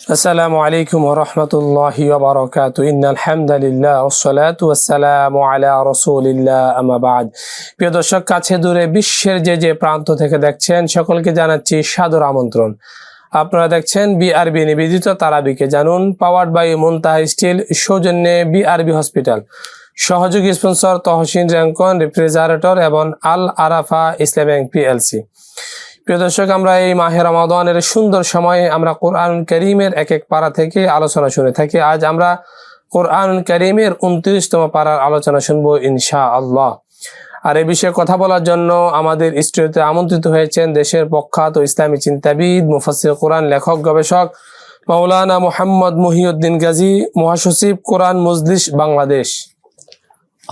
আসসালামু আলাইকুম রহমতুল্লাহি ওবরকাত ইন আলহামদুলিল্লাহ ওসলাত ওয়াসালাম আলা রসুলিল্লাহ আমাবাদ প্রিয় দর্শক, কাছে দূরে বিশ্বের যে যে প্রান্ত থেকে দেখছেন, সকলকে জানাচ্ছি সাদর আমন্ত্রণ। আপনারা দেখছেন বিআরবি নিবেদিত তারাবিকে জানুন পাওয়ার্ড বাই মুনতাহা স্টিল সৌজন্যে বিআরবি হসপিটাল সহযোগী স্পন্সর তহসিন র্যাঙ্কন রেফ্রিজারেটর এবং আল আরাফা ইসলাম ব্যাংক পিএলসি প্রিয় দর্শক, আমরা এই মাহের রমাদানের সুন্দর সময়ে আমরা কোরআন করিমের এক এক পাড়া থেকে আলোচনা শুনে থাকি। আজ আমরা কোরআন করিমের উনত্রিশতম পারার আলোচনা শুনব ইনশা আল্লাহ আর এ বিষয়ে কথা বলার জন্য আমাদের স্টুডিওতে আমন্ত্রিত হয়েছেন দেশের প্রখ্যাত ইসলামী চিন্তাবিদ মুফাসির কোরআন লেখক, গবেষক মাওলানা মোহাম্মদ মহিউদ্দিন গাজী, মহাসচিব কোরআন মজলিস বাংলাদেশ।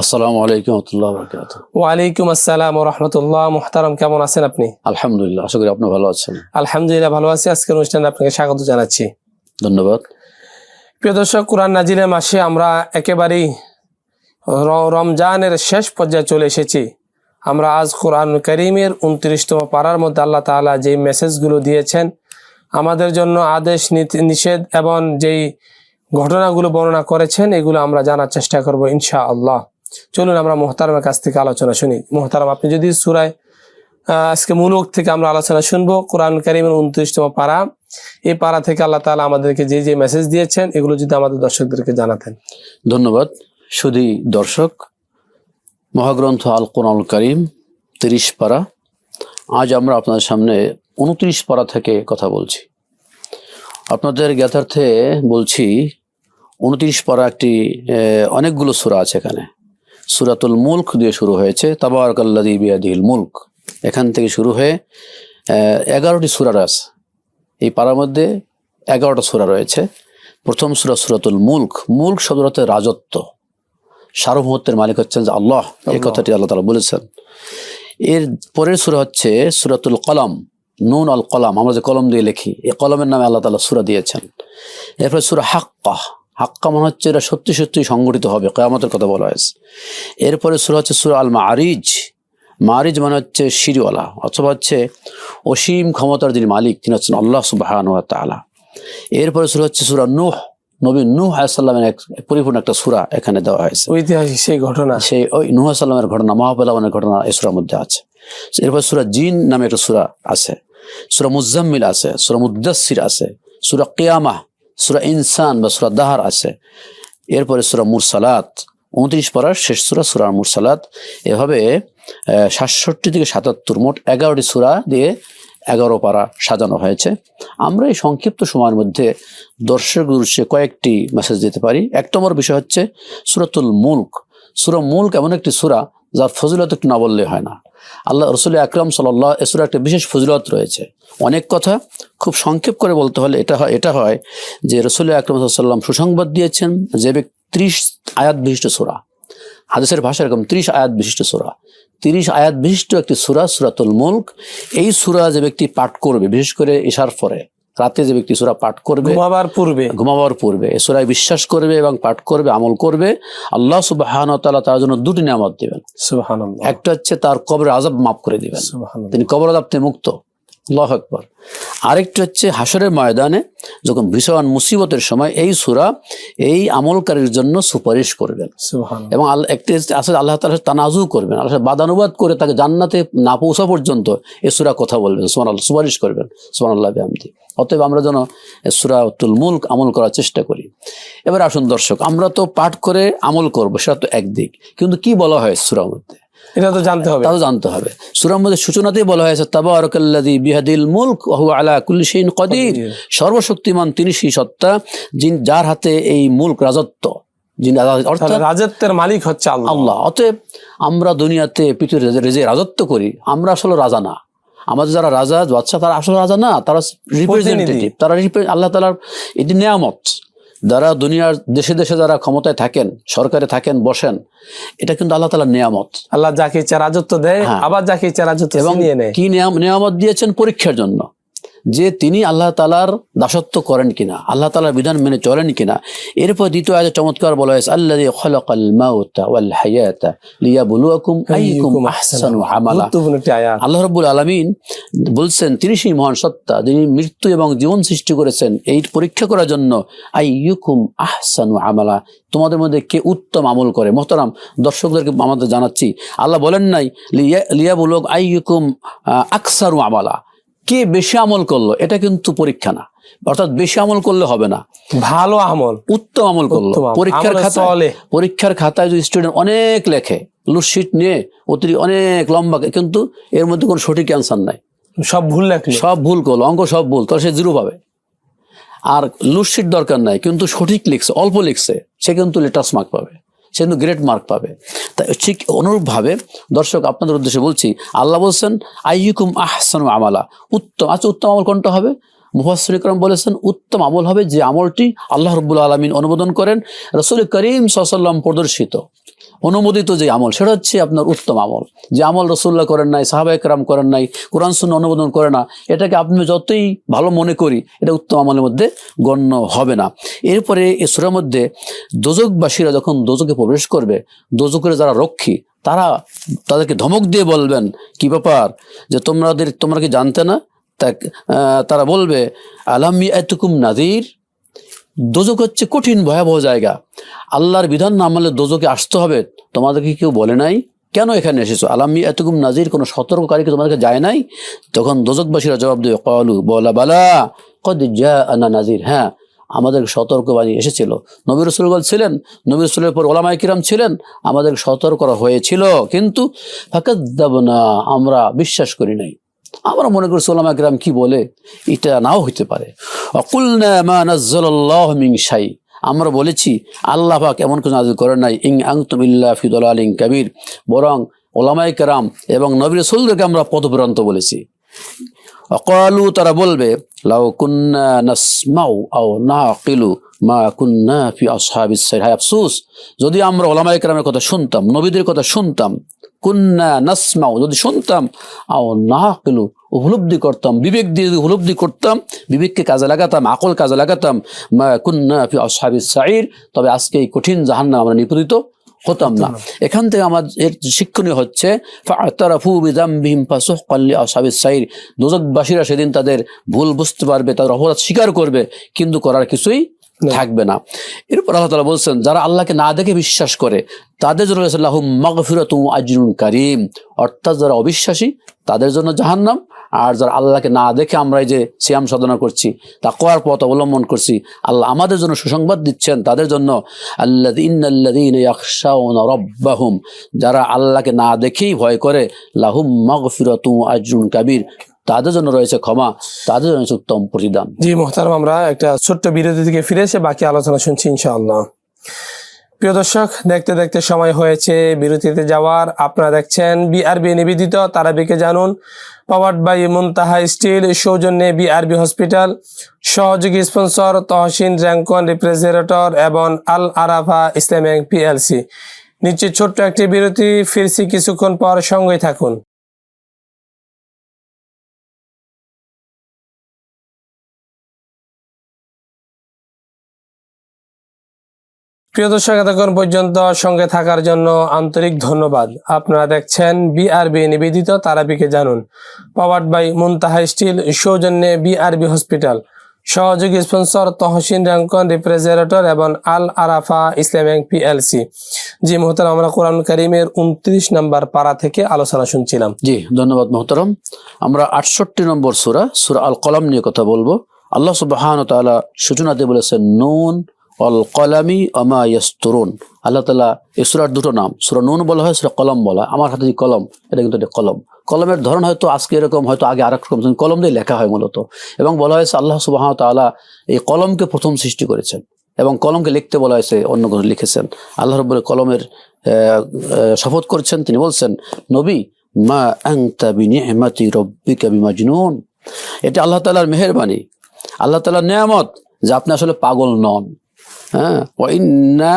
আসসালামু আলাইকুম রহমতুল্লাহ বরকাত ওয়ালাইকুম আসসালাম রহমতুল্লাহ। মুহতারাম কেমন আছেন আপনি? আলহামদুলিল্লাহ আশা করি আপনি ভালো আছেন। আলহামদুলিল্লাহ ভালো আছি। আজকের অনুষ্ঠানে আপনাকে স্বাগত জানাচ্ছি। ধন্যবাদ। প্রিয় দর্শক কোরআন মাসে আমরা একেবারেই রমজানের শেষ পর্যায়ে চলে এসেছি। আমরা আজ কোরআন করিমের উনত্রিশতম পাড়ার মধ্যে আল্লাহ তাআলা যেই মেসেজগুলো দিয়েছেন আমাদের জন্য আদেশ নিষেধ এবং যেই ঘটনাগুলো বর্ণনা করেছেন এগুলো আমরা জানার চেষ্টা করব ইনশা আল্লাহ চলুন আমরা মোহতারামের কাছ থেকে আলোচনা শুনি। মোহতারাম, আপনি যদি সুরায় আজকে মূলক থেকে আমরা আলোচনা শুনব, কোরআন করিমের উনত্রিশতম পাড়া এই পাড়া থেকে আল্লাহ তাআলা আমাদেরকে যে যে মেসেজ দিয়েছেন, এগুলো যদি আমাদের দর্শকদেরকে জানাতেন। ধন্যবাদ। শুধু দর্শক, মহাগ্রন্থ আল কোরআন করিম, তিরিশ পারা। আজ আমরা আপনাদের সামনে উনত্রিশ পারা থেকে কথা বলছি। আপনাদের জ্ঞাতার্থে বলছি, উনত্রিশ পারা একটি অনেকগুলো সুরা আছে এখানে। সুরাতুল মুল্ক দিয়ে শুরু হয়েছে। তাবারকাল্লাদি বিয়াদিল মুল্ক। এখান থেকে শুরু হয়ে এগারোটি সুরার আছে এই পাড়ার মধ্যে এগারোটা সুরা রয়েছে। প্রথম সুরা সুরাতুল মুল্ক। মুল্ক শব্দ রাজত্ব। সার্বভৌমত্বের মালিক হচ্ছেন যে আল্লাহ। এই কথাটি আল্লাহ তালা বলেছেন। এর পরের সুরা হচ্ছে সুরাতুল কলাম। নুন আল কলাম। আমরা যে কলম দিয়ে লিখি এই কলমের নামে আল্লাহ তালা সুরা দিয়েছেন। এরপরে সুরা হাক্কা হাক্কা মনে হচ্ছে এটা সত্যি সত্যি সংগঠিত হবে কেয়ামতের কথা বলা হয়েছে। এরপরে সুরা হচ্ছে সুরা আল মারিজ মারিজ মানে হচ্ছে সিরিওয়ালা অথবা হচ্ছে অসীম ক্ষমতার যিনি মালিক তিনি হচ্ছেন আল্লাহ সুবাহান তালা এরপরে সুরা হচ্ছে সুরা নূহ। নবী নূহ আলাইসাল্লামের এক পরিপূর্ণ একটা সুরা এখানে দেওয়া হয়েছে। ঐতিহাসিক সেই ঘটনা। সেই ওই নূহ সাল্লামের ঘটনা মহাপেলামানের ঘটনা এই সুরার মধ্যে আছে। এরপর সুরা জিন নামে একটা সুরা আছে। সুরা মুজাম্মিল আছে সুরা মুদাসির আছে সুরা কিয়ামা সুরা ইনসান বা সুরা দাহার আছে। এরপরে সুরা মুরসালাত, উনত্রিশ পড়ার শেষ সুরা সুরা মুরসালাত। এভাবে সাতষট্টি থেকে সাতাত্তর, মোট এগারোটি সুরা দিয়ে এগারো পারা সাজানো হয়েছে। আমরা এই সংক্ষিপ্ত সময়ের মধ্যে দর্শক উদ্দেশ্যে কয়েকটি মেসেজ দিতে পারি। এক নম্বর বিষয় হচ্ছে সুরাতুল মুল্ক। সুরা মুল্ক এমন একটি সুরা যার ফজিলত একটু না বললে হয় না। আল্লাহ রসুল আকরম সাল্লাহ এসুর একটা বিশেষ ফজিলত রয়েছে। অনেক কথা খুব সংক্ষেপ করে বলতে হলে এটা হয় এটা হয় যে রসুল আকরম সাল্লাম সুসংবাদ দিয়েছেন যে ব্যক্তি ত্রিশ আয়াত বিশিষ্ট সুরা। হাদিসের ভাষা এরকম ত্রিশ আয়াত বিশিষ্ট সুরা। তিরিশ আয়াত বিশিষ্ট একটি সুরা, সুরাতুল মুল্ক। এই সুরা যে ব্যক্তি পাঠ করবে, বিশেষ করে ইশার পরে রাতে যে ব্যক্তি সুরা পাঠ করবে ঘুমাবার পূর্বে। ঘুমাবার পূর্বে এ সুরায় বিশ্বাস করবে এবং পাঠ করবে আমল করবে আল্লাহ সুবাহান তাআলা তার জন্য দুটি নিয়ামত দিবেন। একটা হচ্ছে তার কবরের আজাব মাফ করে দিবেন। তিনি কবর আজাব থেকে মুক্ত। আল্লাহ আকবর। আরেকটি হচ্ছে হাসরের ময়দানে যখন ভীষণ মুসিবতের সময় এই সুরা এই আমলকারীর জন্য সুপারিশ করবেন। এবং একটি আছে আল্লাহ তালা তানাজু করবেন। আল্লাহ বাদানুবাদ করে তাকে জান্নাতে না পৌঁছা পর্যন্ত এ সুরা কথা বলবেন। সোমান আল্লাহ সুপারিশ করবেন। সোমান আল্লাহ বিহামদি। অতএব আমরা যেন এ সুরা তুল মুল্ক আমল করার চেষ্টা করি। এবার আসুন দর্শক আমরা তো পাঠ করে আমল করব সেটা তো একদিক কিন্তু কি বলা হয় সুরার মধ্যে? এটা তো জানতে হবে। তা তো জানতে হবে। সুরার মধ্যে সূচনাতেই বলা হয়েছে তাবারকাল্লাযী বিহাদিল মুলক ওয়া হুয়া আলা কুল্লি শাইইন কদির। সর্বশক্তিমান তিনি সেই সত্তা যিনি যার হাতে এই মুলক রাজত্ব যিনি অর্থাৎ রাজত্বের মালিক হচ্ছে আল্লাহ। অতএব আমরা দুনিয়াতে পৃথিবীর যে রাজত্ব করি আমরা আসলে রাজা না। আমাদের যারা রাজা বাচ্চা তারা আসলে রাজা না তারা রিপ্রেজেন্টেটিভ তারা আল্লাহ তালার এটি নিয়ামত। যারা দুনিয়ার দেশে দেশে যারা ক্ষমতায় থাকেন সরকারে থাকেন বসেন এটা কিন্তু আল্লাহ তালার নিয়ামত। আল্লাহ যাকে ইচ্ছা রাজত্ব দেয় হ্যাঁ। আবার যাকে ইচ্ছা রাজত্ব এবং কি নিয়াম- নিয়ামত দিয়েছেন পরীক্ষার জন্য। যে তিনি আল্লাহ তালার দাসত্ব করেন কিনা আল্লাহ তালার বিধান মেনে চলেন কিনা। এরপর দ্বিতীয় আয়াতে চমৎকার বলা হয়েছে আল্লাহ খলাকাল মাউতা ওয়াল হায়াতা লিয়াবলুয়াকুম আইয়ুকুম আহসানু আমালা গুরুত্বপূর্ণ একটি আয়াত। আল্লাহ রব্বুল আলমিন বলছেন তিনি সেই মহান সত্তা যিনি মৃত্যু এবং জীবন সৃষ্টি করেছেন এই পরীক্ষা করার জন্য আইয়ুকুম আহসানু আমালা তোমাদের মধ্যে কে উত্তম আমল করে? মোহতারাম দর্শকদেরকে আমাদের জানাচ্ছি আল্লাহ বলেন নাই লিয়া লিয়া বলুক আইয়ুকুম আকসারু আমালা। কে বেশি আমল করল এটা কিন্তু পরীক্ষা না। অর্থাৎ বেশি আমল করলে হবে না। ভালো আমল। উত্তম আমল করল। পরীক্ষার খাতায় পরীক্ষার খাতায় যদি স্টুডেন্ট অনেক লেখে লুটশিট নিয়ে অতিরিক্ত অনেক লম্বা কিন্তু এর মধ্যে কোনো সঠিক অ্যান্সার নাই। সব ভুল লেখলো সব ভুল করল অঙ্ক সব ভুল তাহলে সে জিরো পাবে। আর লুটশিট দরকার নাই কিন্তু সঠিক লিখছে অল্প লিখছে সে কিন্তু লেটাস মার্ক পাবে। সে কিন্তু গ্রেট মার্ক পাবে। তাই ঠিক অনুরূপভাবে দর্শক আপনাদের উদ্দেশ্যে বলছি, আল্লাহ বলছেন আইকুম আহসান আমালা। উত্তম আচ্ছা উত্তম আমল কোনটা হবে? মুফাসুল ইকরম বলেছেন, উত্তম আমল হবে যে আমলটি আল্লাহ রবুল্লা আলমিন অনুমোদন করেন। রসুল করিম সাল্লাম প্রদর্শিত। অনুমোদিত যে আমল, সেটা হচ্ছে আপনার উত্তম আমল। যে আমল রসুল্লাহ করেন নাই সাহাবাহিক রাম করেন নাই, কোরআন শূন্য অনুমোদন করে না, এটাকে আপনি যতই ভালো মনে করি, এটা উত্তম আমলের মধ্যে গণ্য হবে না। এরপরে এই সুরের মধ্যে দোজকবাসীরা যখন দোজকে প্রবেশ করবে দোজকের যারা রক্ষী, তারা তাদেরকে ধমক দিয়ে বলবেন, কি ব্যাপার? যে তোমাদের তোমরা কি জানতে না? তারা বলবে, আলামি এতুকুম নাদির? দোজক হচ্ছে কঠিন, ভয়াবহ জায়গা। আল্লাহর বিধান না মানলে দোজকে আসতে হবে। তোমাদেরকে কেউ বলে নাই, কেন এখানে এসেছ? আলামি এতকুম নাজির, কোনো সতর্ককারীকে তোমাদেরকে যায় নাই? তখন দোজকবাসীরা জবাব দেবে কলু বলা বালা, কদ আনা নাজির। হ্যাঁ আমাদের সতর্কবাণী এসেছিল। নবী রসুলগল ছিলেন, নবী রসুলের পর ওলামাই কিরাম ছিলেন আমাদের সতর্ক করা হয়েছিল, কিন্তু ফাঁকাত না আমরা বিশ্বাস করি নাই। আমরা মনে করি সোলামা গ্রাম কি বলে? এটা নাও হইতে পারে। শাই। আমরা বলেছি, আল্লাহ পাক এমন কিছু নাজিল করেন নাই, ইং আংতুম ইল্লা ফিদুল ইং কাবীর। বরং ওলামাই কেরাম এবং নবীর সুলদেরকে আমরা পদভ্রান্ত বলেছি। অকালু তারা বলবে লাউ কুন্না নাসমাউ আও নাকিলু মা কুন্না ফি আসহাবিস সাইর। হায় আফসোস, যদি আমরা ওলামায়ে কেরামের কথা শুনতাম, নবীদের কথা শুনতাম, কুন্না নাসমাউ যদি শুনতাম, আও নাকিলু উপলব্ধি করতাম, বিবেক দিয়ে যদি উপলব্ধি করতাম, বিবেককে কাজে লাগাতাম, আকল কাজে লাগাতাম, মা কুন্না ফি আসহাবিস সাইর, তবে আজকে এই কঠিন জাহান্নাম আমরা নিপতিত। হতাম না। এখান থেকে আমাদের শিক্ষণীয় হচ্ছে সাইর। দোজকবাসীরা সেদিন তাদের ভুল বুঝতে পারবে তাদের অপরাধ স্বীকার করবে কিন্তু করার কিছুই থাকবে না। এরপর আল্লাহ তাআলা বলছেন যারা আল্লাহকে না দেখে বিশ্বাস করে তাদের জন্য রয়েছে লাহুম মাগফিরাতুম আজরুন কারীম। অর্থাৎ যারা অবিশ্বাসী তাদের জন্য জাহান্নাম। আর যারা আল্লাহকে না দেখে আমরা এই যে সিয়াম সাধনা করছি, তা কোয়ার পথ অবলম্বন করছি। আল্লাহ আমাদের জন্য সুসংবাদ দিচ্ছেন, তাদের জন্য আল্লাহ রব্বাহুম, যারা আল্লাহকে না দেখেই ভয় করে, লাহুম মাগফিরাতু আজরুন কাবির, তাদের জন্য রয়েছে ক্ষমা, তাদের জন্য উত্তম প্রতিদান। জি, মোহতারাম, আমরা একটা ছোট্ট বিরতি থেকে ফিরে এসে বাকি আলোচনা শুনছি ইনশাআল্লাহ। প্রিয় দর্শক, দেখতে দেখতে সময় হয়েছে বিরতিতে যাওয়ার। আপনারা দেখছেন বিআরবি নিবেদিত, তারাবিকে জানুন। পাওয়ার্ড বাই মুনতাহা স্টিল, সৌজন্যে বিআরবি হসপিটাল সহযোগী স্পন্সর তহসিন র্যাঙ্কন রিপ্রেজেন্টেটর এবং আল আরাফা ইসলামিক পিএলসি নিচে ছোট্ট একটি বিরতি, ফিরছি কিছুক্ষণ পর সঙ্গে থাকুন। প্রিয় দর্শক, এতক্ষণ পর্যন্ত সঙ্গে থাকার জন্য আন্তরিক ধন্যবাদ। আপনারা দেখছেন বিআরবি নিবেদিত তারাবিকে জানুন। পাওয়ার্ড বাই মুনতাহা স্টিল, সৌজন্যে বিআরবি হসপিটাল সহযোগী স্পন্সর তহসিন র্যাঙ্কন রিপ্রেজেন্টেটর এবং আল আরাফা ইসলাম ইসলামিক পিএলসি জি মোহতার আমরা কোরআন করিমের উনত্রিশ নম্বর পাড়া থেকে আলোচনা শুনছিলাম। জি, ধন্যবাদ মোহতরম আমরা আটষট্টি নম্বর সুরা সুরা আল কলম নিয়ে কথা বলব। আল্লাহ তাআলা সূচনাতে বলেছেন, নুন অল কলামি অমা ইয়াস্তরুন। আল্লাহ তালা এই সুরার দুটো নাম, সুরা নুন বলা হয়, সুরা কলম বলা হয়। আমার হাতে যে কলম, এটা কিন্তু একটা কলম। কলমের ধরন হয়তো আজকে এরকম, হয়তো আগে আরেক রকম কলম দিয়ে লেখা হয় মূলত। এবং বলা হয়েছে আল্লাহ সুবাহান তাআলা এই কলমকে প্রথম সৃষ্টি করেছেন। এবং কলমকে লিখতে বলা হয়েছে, অন্য কোনো লিখেছেন। আল্লাহ রব্বুল কলমের শপথ করছেন, তিনি বলছেন, নবী, মা আংতা বিনিহমাতি রব্বিকা বিমাজনুন। এটা আল্লাহ তাআলার মেহেরবানি। আল্লাহ তাআলার নিয়ামত যে আপনি আসলে পাগল নন। হ্যাঁ? ওয়াইন্না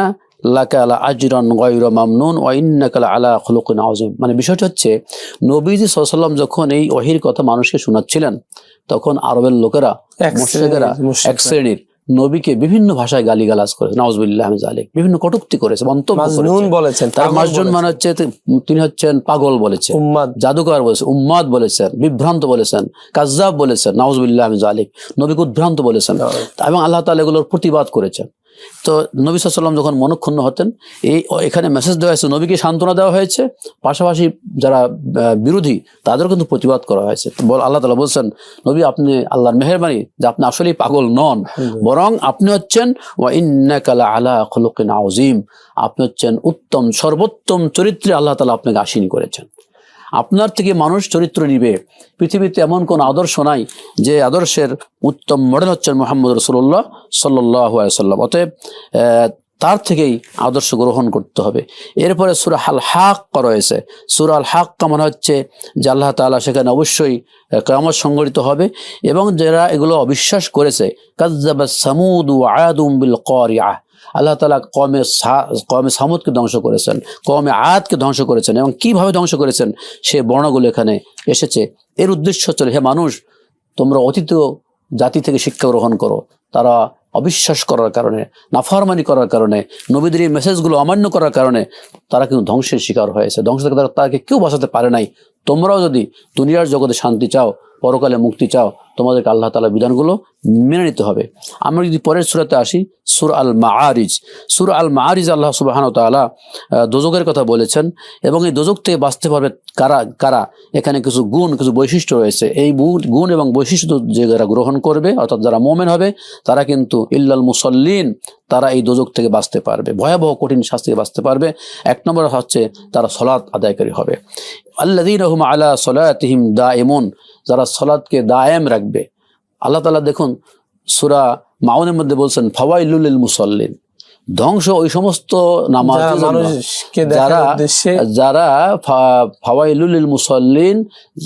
লাকা আলা আজরান গায়রা মামনুন ওয়া ইন্নাকা আলা খুলুকিন আযীম। মানে বিষয়টা হচ্ছে নবীজি সাল্লাল্লাহু যখন এই ওহির কথা মানুষকে শোনাচ্ছিলেন তখন আরবের লোকেরা এক শ্রেণির এক শ্রেণির নবীকে বিভিন্ন ভাষায় গালিগালাজ করেছে নাউজুবিল্লাহ জালিক বিভিন্ন কটুক্তি করেছে মন্তব্য বলেছেন তার মানে হচ্ছে তিনি হচ্ছেন পাগল বলেছে উম্মাদ। জাদুকর বলেছেন উম্মাদ বলেছেন বিভ্রান্ত বলেছেন কাজ্জাব বলেছেন নাউজুবিল্লাহ জালিক নবীকে উদ্ভ্রান্ত বলেছেন। এবং আল্লাহ তাআলা এগুলোর প্রতিবাদ করেছেন। তো নবী সাল্লাম যখন মনক্ষুণ্ণ হতেন এই এখানে মেসেজ দেওয়া হয়েছে নবীকে সান্ত্বনা দেওয়া হয়েছে। পাশাপাশি যারা বিরোধী তাদের কিন্তু প্রতিবাদ করা হয়েছে। বল আল্লাহ তালা বলছেন নবী আপনি আল্লাহর মেহরবানি যে আপনি আসলেই পাগল নন বরং আপনি হচ্ছেন ওয়া ইন্নাকালা আলা খলুকিন আউজিম আপনি হচ্ছেন উত্তম সর্বোত্তম চরিত্রে আল্লাহ তালা আপনাকে আসীন করেছেন। আপনার থেকে মানুষ চরিত্র নিবে। পৃথিবীতে এমন কোন আদর্শ নাই যে আদর্শের উত্তম মডেল হচ্ছেন মোহাম্মদ রসুল্লাহ সাল্লাহ সাল্লাম। অতএব তার থেকেই আদর্শ গ্রহণ করতে হবে। এরপরে সুরা হাল হাক রয়েছে। সুরা আল হাক মনে হচ্ছে যে আল্লাহ তাআলা সেখানে অবশ্যই কেমন সংগঠিত হবে এবং যারা এগুলো অবিশ্বাস করেছে কাজ্জাবা সামুদ আয়াদুম বিল করিয়া আল্লাহ তালা কমে কমে সামুদকে ধ্বংস করেছেন, কমে আয়াতকে ধ্বংস করেছেন এবং কীভাবে ধ্বংস করেছেন সে বর্ণগুলো এখানে এসেছে। এর উদ্দেশ্য হচ্ছে হে মানুষ, তোমরা অতীত জাতি থেকে শিক্ষা গ্রহণ করো। তারা অবিশ্বাস করার কারণে, নাফারমানি করার কারণে, নবীদের এই মেসেজগুলো অমান্য করার কারণে তারা কিন্তু ধ্বংসের শিকার হয়েছে। ধ্বংস থেকে তারা তাকে কেউ বাঁচাতে পারে নাই। তোমরাও যদি দুনিয়ার জগতে শান্তি চাও পরকালে মুক্তি চাও, তোমাদেরকে আল্লাহ তালা বিধানগুলো মেনে নিতে হবে। আমরা যদি পরের সুরাতে আসি, সুর আল মাআরিজ সুর আল মাআরিজ আল্লাহ সুবাহান তালা দোজকের কথা বলেছেন এবং এই দোজক থেকে বাঁচতে পারবে কারা কারা? এখানে কিছু গুণ, কিছু বৈশিষ্ট্য রয়েছে। এই গুণ এবং বৈশিষ্ট্য যে যারা গ্রহণ করবে, অর্থাৎ যারা মোমেন হবে, তারা কিন্তু ইল্লাল মুসল্লিন, তারা এই দোজক থেকে বাঁচতে পারবে। ভয়াবহ কঠিন শাস্তি থেকে বাঁচতে পারবে। এক নম্বর হচ্ছে তারা সলাৎ আদায়কারী হবে। আল্লাদিন রহম আলা সলাতিহিম দা এমন যারা সলাদকে দায়েম রাখবে। আল্লাহ তালা দেখুন সুরা মাউনের মধ্যে বলছেন ফওয়াইলুল মুসল্লিন। ধ্বংস ওই সমস্ত নামাজ যারা যারা ফাওয়াইলুল মুসল্লিন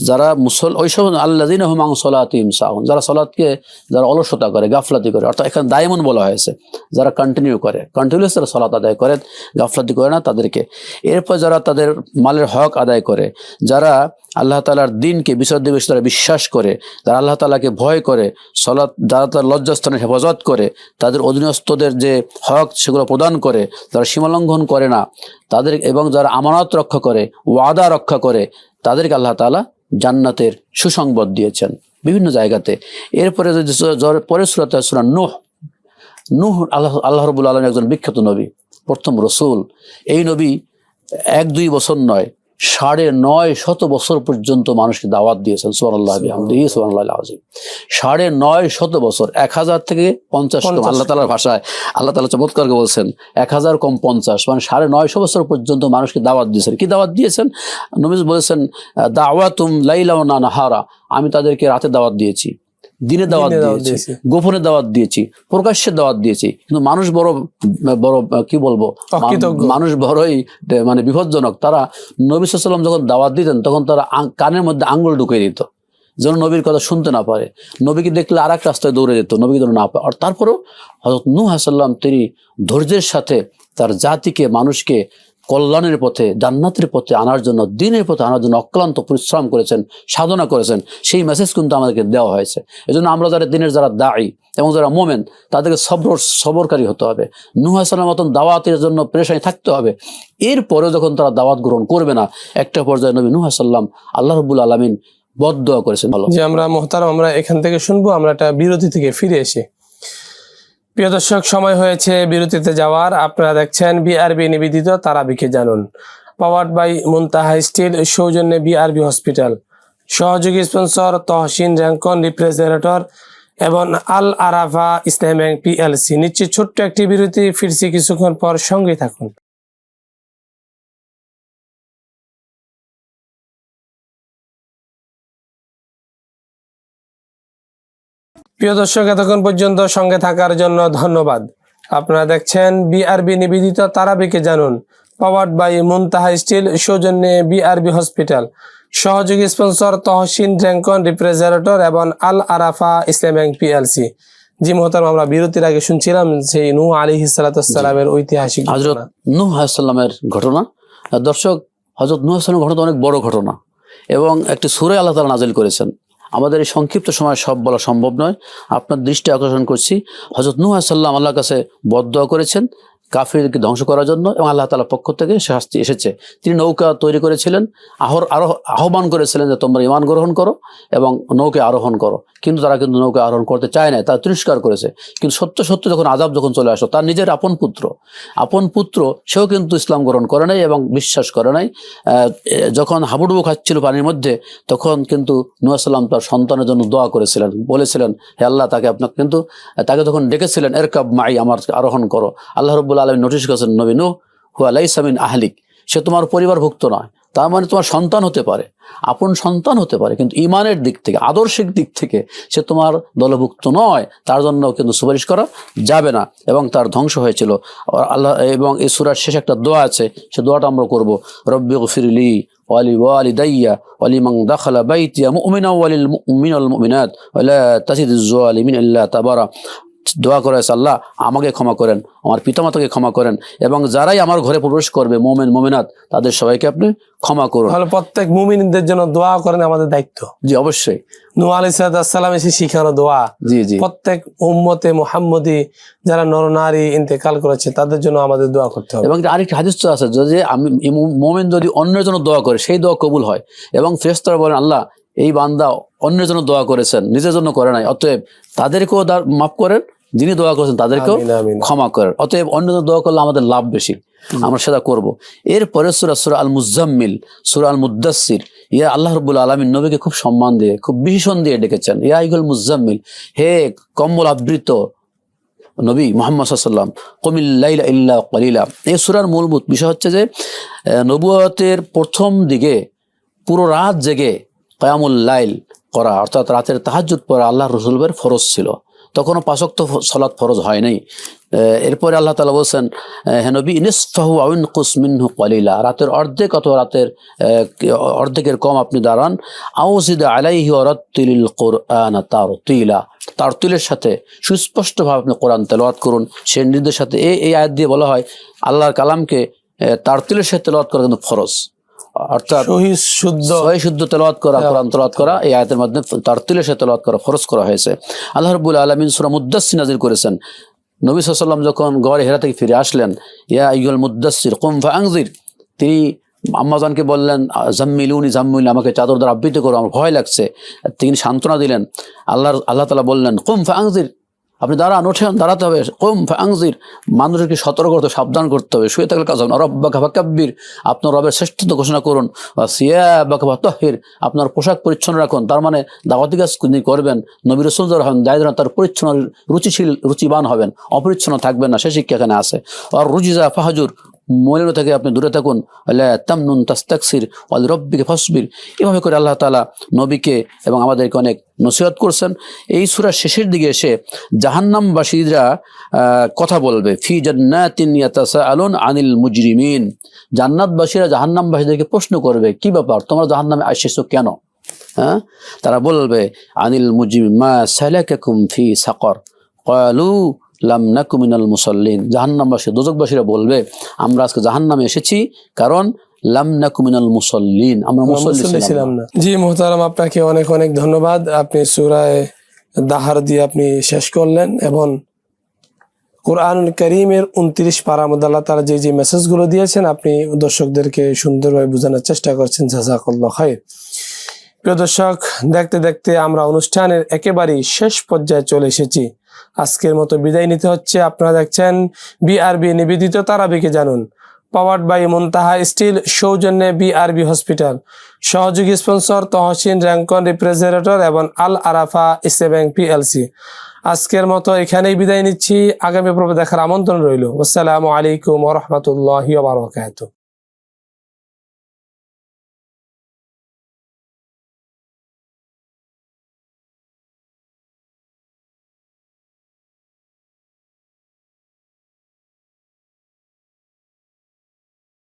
যারা মুসল ওই সব আল্লাদিন হুমাং সলাতিম সাউন যারা সলাৎকে যারা অলসতা করে গাফলাতি করে অর্থাৎ এখানে দায়মন বলা হয়েছে। যারা কন্টিনিউ করে কন্টিনিউস যারা সলাৎ আদায় করে গাফলাতি করে না তাদেরকে। এরপর যারা তাদের মালের হক আদায় করে যারা আল্লাহ তালার দিনকে বিশুদ্ধ বেশি তারা বিশ্বাস করে যারা আল্লাহ তালাকে ভয় করে সলাৎ যারা তার লজ্জাস্থানের হেফাজত করে তাদের অধীনস্থদের যে হক সেগুলো প্রদান করে, যারা সীমালঙ্ঘন করে না, তাদের এবং যারা আমানত রক্ষা করে, ওয়াদা রক্ষা করে, তাদেরকে আল্লাহ তালা জান্নাতের সুসংবাদ দিয়েছেন। বিভিন্ন জায়গাতে। এরপরে যদি সুরাত জ্বর- পরের সুরাতে সুরা নুহ। নুহ আল্লাহ আল্লাহ রবুল আলম একজন বিখ্যাত নবী, প্রথম রসুল। এই নবী এক দুই বছর নয় সাড়ে নয় শত বছর পর্যন্ত মানুষকে দাওয়াত দিয়েছেন আজিম সাড়ে নয় শত বছর এক হাজার থেকে পঞ্চাশ। আল্লাহ তালার ভাষায় আল্লাহ তালা চমৎকারকে বলছেন এক হাজার কম পঞ্চাশ মানে সাড়ে নয়শো বছর পর্যন্ত মানুষকে দাওয়াত দিয়েছেন। কি দাওয়াত দিয়েছেন? নবীজ বলেছেন দাওয়াতুম লাইলা না নাহারা আমি তাদেরকে রাতে দাওয়াত দিয়েছি। দিনে দাওয়াত দিয়েছি। গোপনে দাওয়াত দিয়েছি প্রকাশ্যে দাওয়াত দিয়েছি। কিন্তু মানুষ বড় বড় কি বলব? মানুষ বড়ই মানে বিপজ্জনক। তারা নবী সাল্লাম যখন দাওয়াত দিতেন তখন তারা কানের মধ্যে আঙ্গুল ঢুকিয়ে দিত যেন নবীর কথা শুনতে না পারে। নবীকে দেখলে আর এক রাস্তায় দৌড়ে যেত নবীকে যেন না পায় আর তারপরেও হজরত নূহ সাল্লাম তিনি ধৈর্যের সাথে তার জাতিকে মানুষকে কল্যাণের পথে, জান্নাতের পথে আনার জন্য, দিনের পথে আনার জন্য অক্লান্ত পরিশ্রম করেছেন, সাধনা করেছেন, সেই মেসেজ কিন্তু আমাদেরকে দেওয়া হয়েছে। এজন্য আমরা যারা দিনের যারা দায়ী এবং যারা মোমেন, তাদেরকে সবর, সবরকারী হতে হবে। নুহ সালামের মতন দাওয়াতের জন্য পেরেশানি থাকতে হবে। এরপরেও যখন তারা দাওয়াত গ্রহণ করবে না, একটা পর্যায়ে নবী নুহাসাল্লাম আল্লাহ রবুল আলমিন বদয়া করেছেন। ভালো যে আমরা মোহতারাম, আমরা এখান থেকে শুনব, আমরা একটা বিরতি থেকে ফিরে এসে প্রিয় দর্শক, সময় হয়েছে বিরতিতে যাওয়ার। আপনারা দেখছেন বিআরবি নিবেদিত, তারাবিকে জানুন। পাওয়ার্ড বাই মুনতাহা স্টিল, সৌজন্যে বিআরবি হসপিটাল সহযোগী স্পন্সর তহসিন র্যাঙ্কন রিফ্রেজারেটর এবং আল আরাফা ইসলাম ব্যাংক পিএলসি নিশ্চিত ছোট্ট একটি বিরতি, ফিরছি কিছুক্ষণ পর সঙ্গে থাকুন। প্রিয় দর্শক এতক্ষণ পর্যন্ত সঙ্গে থাকার জন্য ধন্যবাদ। আপনারা দেখছেন বিআরবি নিবেদিত তারাবিকে জানুন পাওয়ার্ড বাই মুনতাহা স্টিল সৌজন্যে বিআরবি হসপিটাল সহযোগী স্পন্সর তহসিন র্যাঙ্কন রিপ্রেজেন্টেটর এবং আল আরাফা ইসলাম ব্যাংক পিএলসি জি মোহতারাম আমরা বিরতির আগে শুনছিলাম সেই নূহ আলী সালাতামের ঐতিহাসিক হজরত। নূহ আলাইসাল্লামের ঘটনা। দর্শক হজরত নূহ আসলামের ঘটনা অনেক বড় ঘটনা। এবং একটি সুরে আল্লাহ তালা নাজিল করেছেন। আমাদের এই সংক্ষিপ্ত সময় সব বলা সম্ভব নয়। আপনার দৃষ্টি আকর্ষণ করছি। হজরত নুহ সাল্লাম আল্লাহর কাছে বদয়া করেছেন। কাফিরকে ধ্বংস করার জন্য এবং আল্লাহ তালার পক্ষ থেকে শাস্তি এসেছে। তিনি নৌকা তৈরি করেছিলেন, আহর আরও আহ্বান করেছিলেন যে তোমরা ইমান গ্রহণ করো এবং নৌকে আরোহণ করো। কিন্তু তারা কিন্তু নৌকা আরোহণ করতে চায় না তারা তিরস্কার করেছে। কিন্তু সত্য সত্য যখন আজাব যখন চলে আসো তার নিজের আপন পুত্র আপন পুত্র সেও কিন্তু ইসলাম গ্রহণ করে নাই এবং বিশ্বাস করে নাই। যখন হাবুডুবু খাচ্ছিল পানির মধ্যে, তখন কিন্তু নুয়াসাল্লাম তার সন্তানের জন্য দোয়া করেছিলেন, বলেছিলেন, হে আল্লাহ, তাকে আপনাকে কিন্তু, তাকে তখন ডেকেছিলেন, এরকাব মাই, আমার আরোহণ করো। আল্লাহ রব্বুল আলমী নোটিশ করেছেন, নবী নু হু আলাইসামিন আহলিক। সে তোমার পরিবারভুক্ত নয়। তার মানে তোমার সন্তান হতে পারে, আপন সন্তান হতে পারে, কিন্তু ইমানের দিক থেকে, আদর্শিক দিক থেকে সে তোমার দলভুক্ত নয়। তার জন্য কিন্তু সুপারিশ করা যাবে না এবং তার ধ্বংস হয়েছিল। আল্লাহ, এবং এই সুরার শেষ একটা দোয়া আছে, সে দোয়াটা আমরা করব, রব্বি গফিরলি ওয়ালি ওয়ালি দাইয়া ওয়ালি মাং দাখালা বাইতিয়া মুমিনা ওয়ালিল মুমিনাল মুমিনাত ওয়ালা তাসিদিজ জালিমিন ইল্লা তাবারা। দোয়া করে আল্লাহ আমাকে ক্ষমা করেন আমার পিতামাতাকে ক্ষমা করেন এবং যারাই আমার ঘরে প্রবেশ করবে মোমেন মোমেনাত তাদের সবাইকে আপনি ক্ষমা করুন। তাহলে প্রত্যেক মুমিনদের জন্য দোয়া করেন আমাদের দায়িত্ব। জি অবশ্যই। নূহ আলী সালাম এসে শিখানো দোয়া। জি জি। প্রত্যেক উম্মতে মোহাম্মদী যারা নরনারী ইন্তেকাল করেছে তাদের জন্য আমাদের দোয়া করতে হবে। এবং আরেকটি হাদিস তো আছে যে আমি মোমেন যদি অন্যের জন্য দোয়া করে সেই দোয়া কবুল হয়। এবং ফেরেশতারা বলেন আল্লাহ এই বান্দা অন্যের জন্য দোয়া করেছেন নিজের জন্য করে নাই অতএব তাদেরকেও দার- মাফ করেন যিনি দোয়া করেছেন তাদেরকেও। ক্ষমা করেন। অতএব অন্য দোয়া করলে আমাদের লাভ বেশি। আমরা সেটা করব। এরপরে সুরা সুরা আল মুজাম্মিল সুরা আল মুদাসির ইয়া আল্লাহ রবুল আলমিন নবীকে খুব সম্মান দিয়ে খুব ভীষণ দিয়ে ডেকেছেন। ইয়া ইগুল মুজাম্মিল হে কম্বল আবৃত নবী মোহাম্মদ সাল্লাম কমিল্লাইলা ইল্লা কলিলা। এই সুরার মূলভূত বিষয় হচ্ছে যে নবুয়তের প্রথম দিকে পুরো রাত জেগে কয়ামুল লাইল করা অর্থাৎ রাতের তাহাজুদ পড়া আল্লাহ রসুলের ফরজ ছিল। তখনও পাশক্ত সলাৎ ফরজ হয় নাই। এরপরে আল্লাহ তালা বলছেন আহ, হে নবী ইনিসফাহু আউন কুসমিনহু কলিলা। রাতের অর্ধেক অথবা রাতের অর্ধেকের কম আপনি দাঁড়ান। আউজিদ আলাইহি অরত্তিলিল কোরআন তার তিলা তার তিলের সাথে সুস্পষ্টভাবে আপনি কোরআন তেলাওয়াত করুন। সে নির্দেশ সাথে এই আয়াত দিয়ে বলা হয় আল্লাহর কালামকে তার তিলের সাথে তেলাওয়াত করা কিন্তু ফরজ। অর্থাৎ শুদ্ধ সহি শুদ্ধ তেলাওয়াত করা কোরআন তেলাওয়াত করা এই আয়াতের মাধ্যমে সাথে তেলাওয়াত করা ফরজ করা হয়েছে। আল্লাহ রাব্বুল আলামিন সূরা মুদ্দাসসির নাজির করেছেন। নবী সাল্লাম যখন গড়ে হেরা থেকে ফিরে আসলেন ইয়া আইয়ুল মুদ্দাসসির কুম ফাআনজির তিনি আম্মাজানকে বললেন জাম্মিলুনি জাম্মিল আমাকে চাদর দ্বারা আবৃত করো আমার ভয় লাগছে। তিনি সান্ত্বনা দিলেন। আল্লাহর আল্লাহ তালা বললেন কুম ফাআনজির আপনি দাঁড়ান ওঠেন দাঁড়াতে হবে। কম ফাংজির মানুষকে সতর্ক করতে সাবধান করতে হবে। শুয়ে থাকলে কাজ হবে না। রব্বাকা ফাকাব্বির, আপনার রবের শ্রেষ্ঠত্ব ঘোষণা করুন। বা সিয়াবাকা তহির আপনার পোশাক পরিচ্ছন্ন রাখুন। তার মানে দাওয়াতি কাজ তিনি করবেন। নবীর রসুল হন দায়িত্ব তার পরিচ্ছন্ন, রুচিশীল, রুচিবান হবেন। অপরিচ্ছন্ন থাকবেন না। সে শিক্ষা এখানে আছে। আর রুজিজা ফাহাজুর মলিন থেকে আপনি দূরে থাকুন। তামনুন তাস্তাকসির আল রব্বিকে ফসবির। এভাবে করে আল্লাহ তালা নবীকে এবং আমাদেরকে অনেক নসিহত করছেন। এই সুরার শেষের দিকে এসে জাহান্নামবাসীরা কথা বলবে। ফি জান্নাতিন ইয়াতাসাআলুন আনিল মুজরিমিন। জান্নাতবাসীরা জাহান্নামবাসীদেরকে প্রশ্ন করবে, কি ব্যাপার? তোমরা জাহান্নামে আসিছো কেন? হ্যাঁ? তারা বলবে, আনিল মুজরিম মা সালাকাকুম ফি সাকর। ক্বালু লাম নাকু মিনাল জাহান্নামবাসী দোজকবাসীরা বলবে আমরা আজকে জাহান্নামে এসেছি কারণ লাম নাকু মিনাল আমরা মুসল্লি ছিলাম না। জি মোহতারাম আপনাকে অনেক অনেক ধন্যবাদ। আপনি সুরায় দাহার দিয়ে আপনি শেষ করলেন এবং কোরআনুল করিমের উনত্রিশ পারা মধ্যে আল্লাহ তারা যে যে মেসেজগুলো দিয়েছেন আপনি দর্শকদেরকে সুন্দরভাবে বোঝানোর চেষ্টা করছেন। জাজাকাল্লাহ খায়ের প্রিয় দর্শক দেখতে দেখতে আমরা অনুষ্ঠানের একেবারেই শেষ পর্যায়ে চলে এসেছি। আজকের মতো বিদায় নিতে হচ্ছে। আপনারা দেখছেন বিআরবি নিবেদিত তারাবিকে জানুন। পাওয়ার্ড বাই মুনতাহা স্টিল সৌজন্যে বিআরবি হসপিটাল সহযোগী স্পন্সর তহসিন র্যাঙ্কন রিপ্রেজেন্টেটর এবং আল আরাফা ইসে ব্যাংক পিএলসি আজকের মতো এখানেই বিদায় নিচ্ছি। আগামী পর্বে দেখার আমন্ত্রণ রইল। আসসালামু আলাইকুম ওরহমতুল্লাহ বারকাত